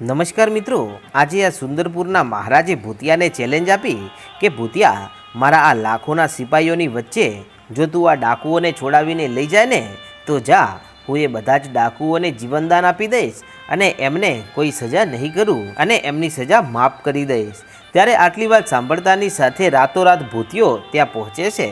નમસ્કાર મિત્રો, આજે આ સુંદરપુરના મહારાજે ભૂતિયાને ચેલેન્જ આપી કે, ભૂતિયા, મારા આ લાખોના સિપાહીઓની વચ્ચે જો તું આ ડાકુઓને છોડાવીને લઈ જાય ને, તો જા, હું એ બધા જ ડાકુઓને જીવનદાન આપી દઈશ અને એમને કોઈ સજા નહીં કરું અને એમની સજા માફ કરી દઈશ. ત્યારે આટલી વાત સાંભળતાની સાથે રાતોરાત ભૂતિયો ત્યાં પહોંચે છે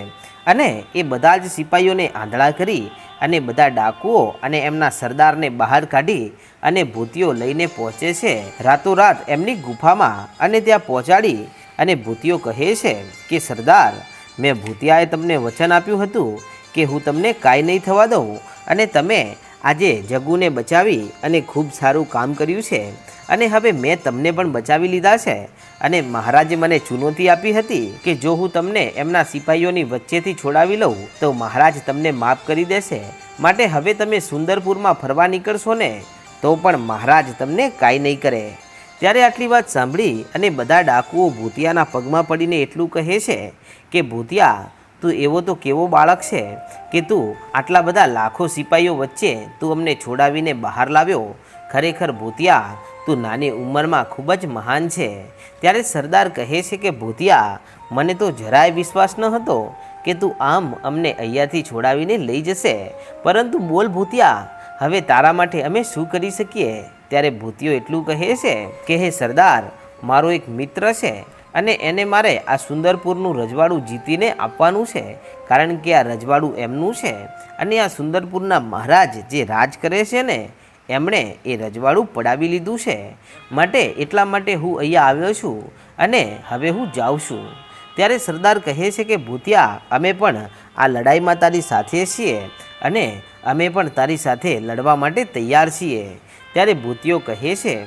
અને એ બધા જ સિપાહીઓને આંધળા કરી અને બધા ડાકુઓ અને એમના સરદારને બહાર કાઢી અને ભૂતિઓ લઈને પહોંચે છે. રાતોરાત એમની ગુફામાં અને ત્યાં પહોંચાડી અને ભૂતિઓ કહે છે કે, સરદાર, મેં ભૂતિયાએ તમને વચન આપ્યું હતું કે હું તમને કાંઈ નહીં થવા દઉં અને તમે આજે જગુને બચાવી અને ખૂબ સારું કામ કર્યું છે. અને હવે મેં તમને પણ બચાવી લીધા છે. અને મહારાજે મને ચુનૌતી આપી હતી કે જો હું તમને એમના સિપાહીઓની વચ્ચેથી છોડાવી લઉં, તો મહારાજ તમને માફ કરી દેશે. માટે હવે તમે સુંદરપુરમાં ફરવા નીકળશો ને, તો પણ મહારાજ તમને કાંઈ નહીં કરે. ત્યારે આટલી વાત સાંભળી અને બધા ડાકુઓ ભૂતિયાના પગમાં પડીને એટલું કહે છે કે, ભૂતિયા, તું એવો તો કેવો બાળક છે કે તું આટલા બધા લાખો સિપાહીઓ વચ્ચે તું અમને છોડાવીને બહાર લાવ્યો. ખરેખર ભૂતિયા, તું નાની ઉંમરમાં ખૂબ જ મહાન છે. ત્યારે સરદાર કહે છે કે, ભૂતિયા, મને તો જરાય વિશ્વાસ ન હતો કે તું આમ અમને અહીંયાથી છોડાવીને લઈ જશે. પરંતુ બોલ ભૂતિયા, હવે તારા માટે અમે શું કરી શકીએ? ત્યારે ભૂતિયો એટલું કહે છે કે, હે સરદાર, મારો એક મિત્ર છે અને એને મારે આ સુંદરપુરનું રજવાડું જીતીને આપવાનું છે. કારણ કે આ રજવાડું એમનું છે અને આ સુંદરપુરના મહારાજ જે રાજ કરે છે ને એમણે એ રજવાડું પડાવી લીધું છે. માટે એટલા માટે હું અહીંયા આવ્યો છું અને હવે હું જાઉં છું. ત્યારે સરદાર કહે છે કે, ભૂતિયા, અમે પણ આ લડાઈમાં તારી સાથે છીએ અને અમે પણ તારી સાથે લડવા માટે તૈયાર છીએ. ત્યારે ભૂતિયો કહે છે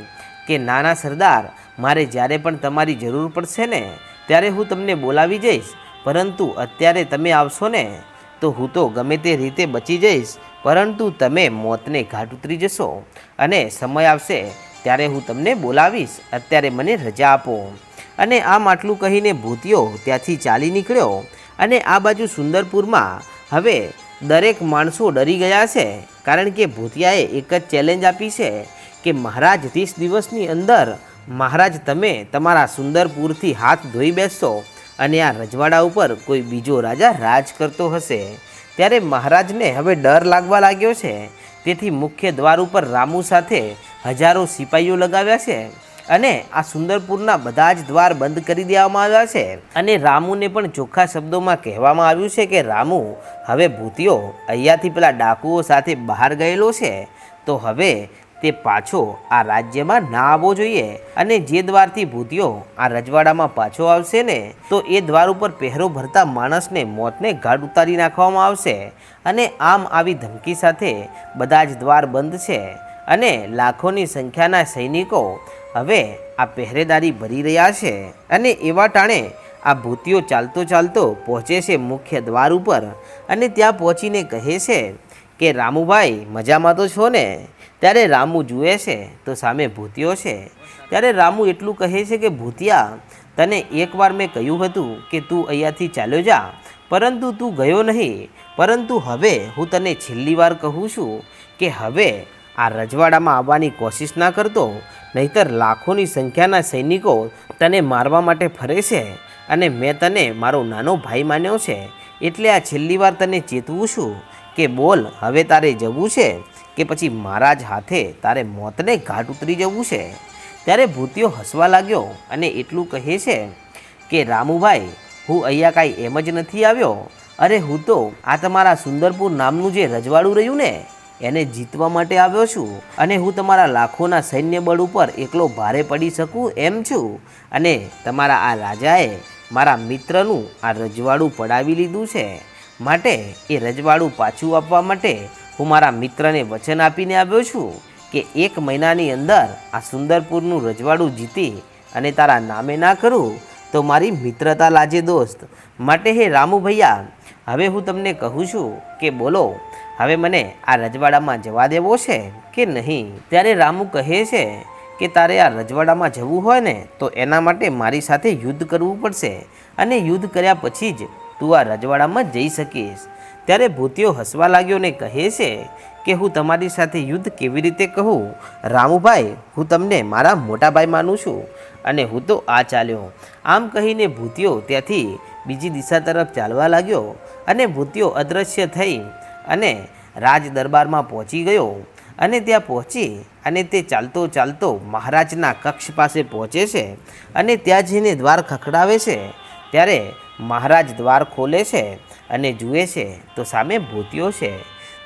કે, નાના સરદાર, મારે જ્યારે પણ તમારી જરૂર પડશે ને, ત્યારે હું તમને બોલાવી જઈશ. પરંતુ અત્યારે તમે આવશો ને તો હું તો ગમે તે રીતે બચી જઈશ, પરંતુ તમે મોતને ઘાટ ઉતરી જશો અને સમય આવશે ત્યારે હું તમને બોલાવીશ, અત્યારે મને રજા આપો. અને આમ આટલું કહીને ભૂતિયો ત્યાંથી ચાલી નીકળ્યો અને આ બાજુ સુંદરપુરમાં હવે દરેક માણસો ડરી ગયા છે, કારણ કે ભૂતિયાએ એક જ ચેલેન્જ આપી છે કે મહારાજ ત્રીસ દિવસની અંદર, મહારાજ તમે તમારા સુંદરપુરથી હાથ ધોઈ બેસશો અને આ રજવાડા ઉપર કોઈ બીજો રાજા રાજ કરતો હશે, ત્યારે મહારાજને હવે ડર લાગવા લાગ્યો છે. તેથી મુખ્ય દ્વાર ઉપર રામુ સાથે હજારો સિપાહીઓ લગાવ્યા છે અને આ સુંદરપુરના બધા જ દ્વાર બંધ કરી દેવામાં આવ્યા છે. અને રામુને પણ ચોખ્ખા શબ્દોમાં કહેવામાં આવ્યું છે કે, રામુ, હવે ભૂતિયો અહીંયાથી પેલા ડાકુઓ સાથે બહાર ગયેલો છે. તો હવે તે પાછો આ રાજ્યમાં ના આવવો જોઈએ અને જે દ્વારથી ભૂતિયો આ રજવાડામાં પાછો આવશે ને, તો એ દ્વાર ઉપર પહેરો ભરતા માણસને મોતને ગાઢ ઉતારી નાખવામાં આવશે અને આમ આવી ધમકી સાથે બધા જ દ્વાર બંધ છે અને લાખોની સંખ્યાના સૈનિકો હવે આ પહેરેદારી ભરી રહ્યા છે અને એવા ટાણે આ ભૂતિયો ચાલતો ચાલતો પહોંચે છે મુખ્ય દ્વાર ઉપર અને ત્યાં પહોંચીને કહે છે કે, રામુભાઈ, મજામાં તો છો ને? ત્યારે રામુ જુએ છે તો સામે ભૂતિયો છે. ત્યારે રામુ એટલું કહે છે કે, ભૂતિયા, તને એકવાર મેં કહ્યું હતું કે તું અહીંયાથી ચાલ્યો જા, પરંતુ તું ગયો નહીં. પરંતુ હવે હું તને છેલ્લી વાર કહું છું કે હવે આ રજવાડામાં આવવાની કોશિશ ના કરતો, નહીતર લાખોની સંખ્યાના સૈનિકો તને મારવા માટે ફરે છે અને મેં તને મારો નાનો ભાઈ માન્યો છે. એટલે આ છેલ્લી વાર તને ચેતવું છું કે બોલ, હવે તારે જવું છે. કે પછી મારા જ હાથે તારે મોતને ઘાટ ઉતરી જવું છે? ત્યારે ભૂતિયો હસવા લાગ્યો અને એટલું કહે છે કે, રામુભાઈ, હું અહીંયા કાંઈ એમ જ નથી આવ્યો. અરે, હું તો આ તમારા સુંદરપુર નામનું જે રજવાડું રહ્યું ને, એને જીતવા માટે આવ્યો છું. અને હું તમારા લાખોના સૈન્ય બળ ઉપર એકલો ભારે પડી શકું એમ છું. અને તમારા આ રાજાએ મારા મિત્રનું આ રજવાડું પડાવી લીધું છે. માટે એ રજવાડું પાછું આપવા માટે હું મારા મિત્રને વચન આપીને આવ્યો છું કે એક મહિનાની અંદર આ સુંદરપુરનું રજવાડું જીતી અને તારા નામે ના કરું, તો મારી મિત્રતા લાજે દોસ્ત. માટે હે રામુ ભૈયા, હવે હું તમને કહું છું કે બોલો, હવે મને આ રજવાડામાં જવા દેવો છે કે નહીં? ત્યારે રામુ કહે છે કે તારે આ રજવાડામાં જવું હોય ને, તો એના માટે મારી સાથે યુદ્ધ કરવું પડશે. અને યુદ્ધ કર્યા પછી જ તું આ રજવાડામાં જઈ શકીશ. ત્યારે ભૂતિયો હસવા લાગ્યો ને કહે છે કે હું તમારી સાથે યુદ્ધ કેવી રીતે કહું? રામુભાઈ, હું તમને મારા મોટા ભાઈ માનું છું અને હું તો આ ચાલ્યો. આમ કહીને ભૂતિયો ત્યાંથી બીજી દિશા તરફ ચાલવા લાગ્યો અને ભૂતિયો અદૃશ્ય થઈ અને રાજ દરબારમાં પહોંચી ગયો અને ત્યાં પહોંચી અને તે ચાલતો ચાલતો મહારાજના કક્ષ પાસે પહોંચે છે અને ત્યાં જઈને દ્વાર ખખડાવે છે. ત્યારે મહારાજ દ્વાર ખોલે છે અને જુએ છે, તો સામે ભૂતિયો છે.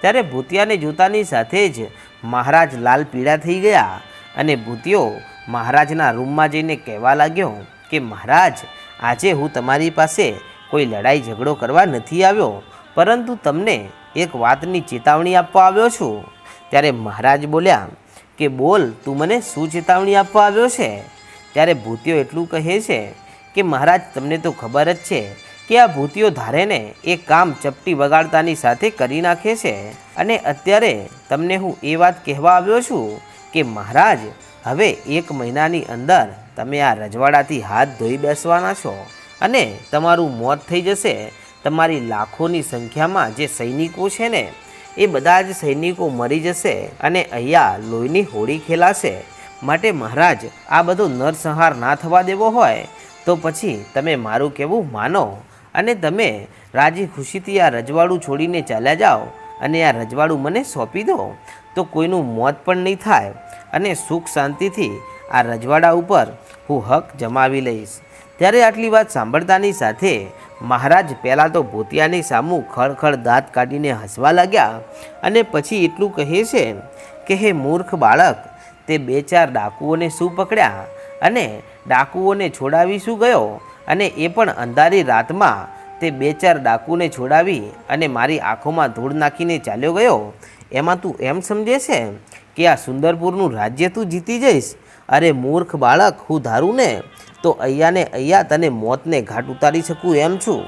ત્યારે ભૂતિયાને જોતાની સાથે જ મહારાજ લાલ પીળા થઈ ગયા અને ભૂતિયો મહારાજના રૂમમાં જઈને કહેવા લાગ્યો કે, મહારાજ, આજે હું તમારી પાસે કોઈ લડાઈ ઝઘડો કરવા નથી આવ્યો, પરંતુ તમને એક વાતની ચેતવણી આપવા આવ્યો છું. ત્યારે મહારાજ બોલ્યા કે, બોલ, તું મને શું ચેતવણી આપવા આવ્યો છે? ત્યારે ભૂતિયો એટલું કહે છે કે, મહારાજ, તમને તો ખબર જ છે કે આ ભૂતિઓ ધારેને એ કામ ચપટી વગાડતાની સાથે કરી નાખે છે? અને અત્યારે તમને હું એ વાત કહેવા આવ્યો છું કે મહારાજ, હવે એક મહિનાની અંદર તમે આ રજવાડાથી હાથ ધોઈ બેસવાના છો અને તમારું મોત થઈ જશે. તમારી લાખોની સંખ્યામાં જે સૈનિકો છે ને, એ બધા જ સૈનિકો મરી જશે અને અહીંયા લોહીની હોળી ખેલાશે. માટે મહારાજ, આ બધો નરસંહાર ના થવા દેવો હોય તો પછી તમે મારું કહેવું માનો. અને તમે રાજી ખુશીથી આ રજવાડું છોડીને ચાલ્યા જાઓ અને આ રજવાડું મને સોંપી દો. તો કોઈનું મોત પણ નહીં થાય અને સુખ શાંતિથી આ રજવાડા ઉપર હું હક જમાવી લઈશ. ત્યારે આટલી વાત સાંભળતાની સાથે મહારાજ પહેલાં તો ભૂતિયાની સામું ખળખળ દાંત કાઢીને હસવા લાગ્યા અને પછી એટલું કહે છે કે, હે મૂર્ખ બાળક, તે બે ચાર ડાકુઓને શું પકડ્યા અને ડાકુઓને છોડાવી શું ગયો? અને એ પણ અંધારી રાતમાં તે બે ચાર ડાકુને છોડાવી અને મારી આંખોમાં ધૂળ નાખીને ચાલ્યો ગયો. એમાં તું એમ સમજે છે કે આ સુંદરપુરનું રાજ્ય તું જીતી જઈશ? અરે મૂર્ખ બાળક, હું ધારું ને? તો અહીંયાને અહીંયા તને મોતને ઘાટ ઉતારી શકું એમ છું.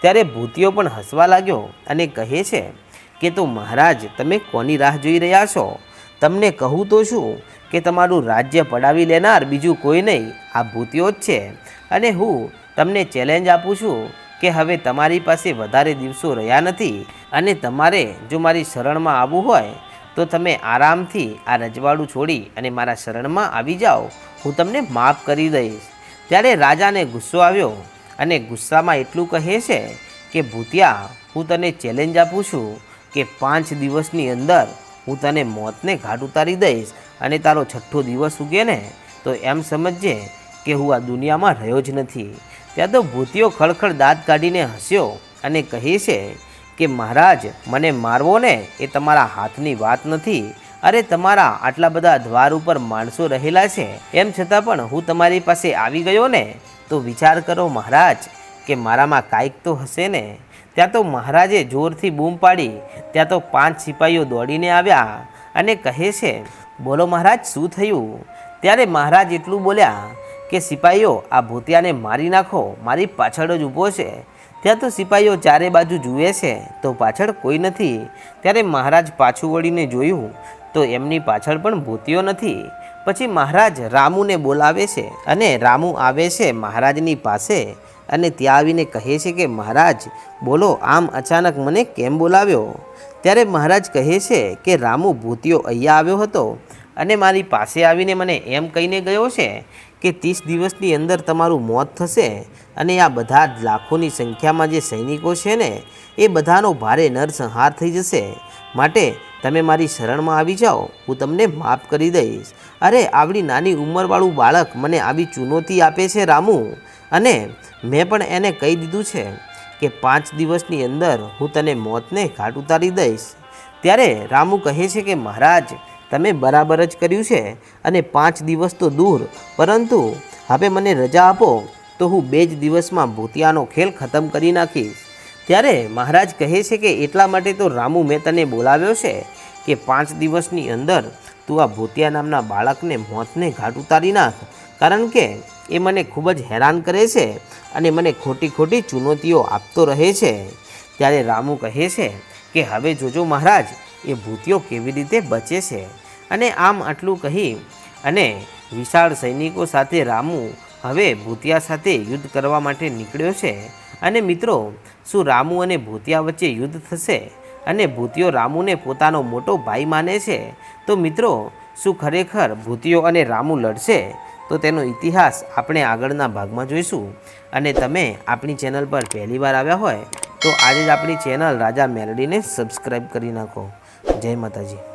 ત્યારે ભૂતિયો પણ હસવા લાગ્યો અને કહે છે કે, તો મહારાજ, તમે કોની રાહ જોઈ રહ્યા છો? તમને કહું તો શું કે, તમારું રાજ્ય પડાવી લેનાર બીજું કોઈ નહીં? આ ભૂતિયો જ છે. અને હું તમને ચેલેન્જ આપું છું કે હવે તમારી પાસે વધારે દિવસો રહ્યા નથી અને તમારે જો મારી શરણમાં આવવું હોય, તો તમે આરામથી આ રજવાડું છોડી અને મારા શરણમાં આવી જાઓ. હું તમને માફ કરી દઈશ. ત્યારે રાજાને ગુસ્સો આવ્યો અને ગુસ્સામાં એટલું કહે છે કે, ભૂતિયા, હું તને ચેલેન્જ આપું છું કે પાંચ દિવસની અંદર હું તને મોતને ઘાટ ઉતારી દઈશ અને તારો છઠ્ઠો દિવસ ઉગે ને, તો એમ સમજજે કે હું આ દુનિયામાં રહ્યો જ નથી. ત્યાં તો ભૂતિયો ખળખળ દાંત કાઢીને હસ્યો અને કહે છે કે, મહારાજ, મને મારવો ને એ તમારા હાથની વાત નથી. અરે, તમારા આટલા બધા દ્વાર ઉપર માણસો રહેલા છે. એમ છતાં પણ હું તમારી પાસે આવી ગયો ને, તો વિચાર કરો મહારાજ, કે મારામાં કાંઈક તો હશે ને. ત્યાં તો મહારાજે જોરથી બૂમ પાડી, ત્યાં તો પાંચ સિપાહીઓ દોડીને આવ્યા અને કહે છે, બોલો મહારાજ, શું થયું? ત્યારે મહારાજ એટલું બોલ્યા કે સિપાહીઓ આ ભૂતિયાને મારી નાખો, મારી પાછળ જ ઊભો છે. ત્યાં તો સિપાહીઓ ચારે બાજુ જુએ છે, તો પાછળ કોઈ નથી. ત્યારે મહારાજ પાછું વળીને જોયું, તો એમની પાછળ પણ ભૂતિયો નથી. પછી મહારાજ રામુને બોલાવે છે અને રામુ આવે છે મહારાજની પાસે અને ત્યાં આવીને કહે છે કે, મહારાજ, બોલો, આમ અચાનક મને કેમ બોલાવ્યો? ત્યારે મહારાજ કહે છે કે, રામુ ભૂતિયો અહીંયા આવ્યો હતો અને મારી પાસે આવીને મને એમ કહીને ગયો છે કે ત્રીસ દિવસની અંદર તમારું મોત થશે અને આ બધા જ લાખોની સંખ્યામાં જે સૈનિકો છે ને, એ બધાનો ભારે નરસંહાર થઈ જશે. માટે તમે મારી શરણમાં આવી જાઓ. હું તમને માફ કરી દઈશ. અરે, આવડી નાની ઉંમરવાળું બાળક મને આવી ચુનૌતી આપે છે રામુ. અને મેં પણ એને કહી દીધું છે કે પાંચ દિવસની અંદર હું તને મોતને ઘાટ ઉતારી દઈશ. ત્યારે રામુ કહે છે કે મહારાજ તમે બરાબર જ કર્યું છે અને પાંચ દિવસ તો દૂર. પરંતુ હવે મને રજા આપો, તો હું બે જ દિવસમાં ભૂતિયાનો ખેલ ખતમ કરી નાખીશ. ત્યારે મહારાજ કહે છે કે એટલા માટે તો રામુ મેં તને બોલાવ્યો છે કે પાંચ દિવસની અંદર તું આ ભૂતિયા નામના બાળકને મોતને ઘાટ ઉતારી નાખ. કારણ કે એ મને ખૂબ જ હેરાન કરે છે અને મને ખોટી ખોટી ચુનૌતીઓ આપતો રહે છે. ત્યારે રામુ કહે છે કે હવે જોજો મહારાજ, એ ભૂતિયો કેવી રીતે બચે છે? અને આમ આટલું કહી અને વિશાળ સૈનિકો સાથે રામુ હવે ભૂતિયા સાથે યુદ્ધ કરવા માટે નીકળ્યો છે. અને મિત્રો, શું રામુ અને ભૂતિયા વચ્ચે યુદ્ધ થશે? અને ભૂતિયો રામુને પોતાનો મોટો ભાઈ માને છે? તો મિત્રો, શું ખરેખર ભૂતિયો અને રામુ લડશે? તો તેનો ઇતિહાસ આપણે આગળના ભાગમાં જોઈશું. અને તમે આપણી ચેનલ પર પહેલીવાર આવ્યા હોય, તો આજે જ આપણી ચેનલ રાજા મેલડીને સબસ્ક્રાઈબ કરી નાખો. જય માતાજી.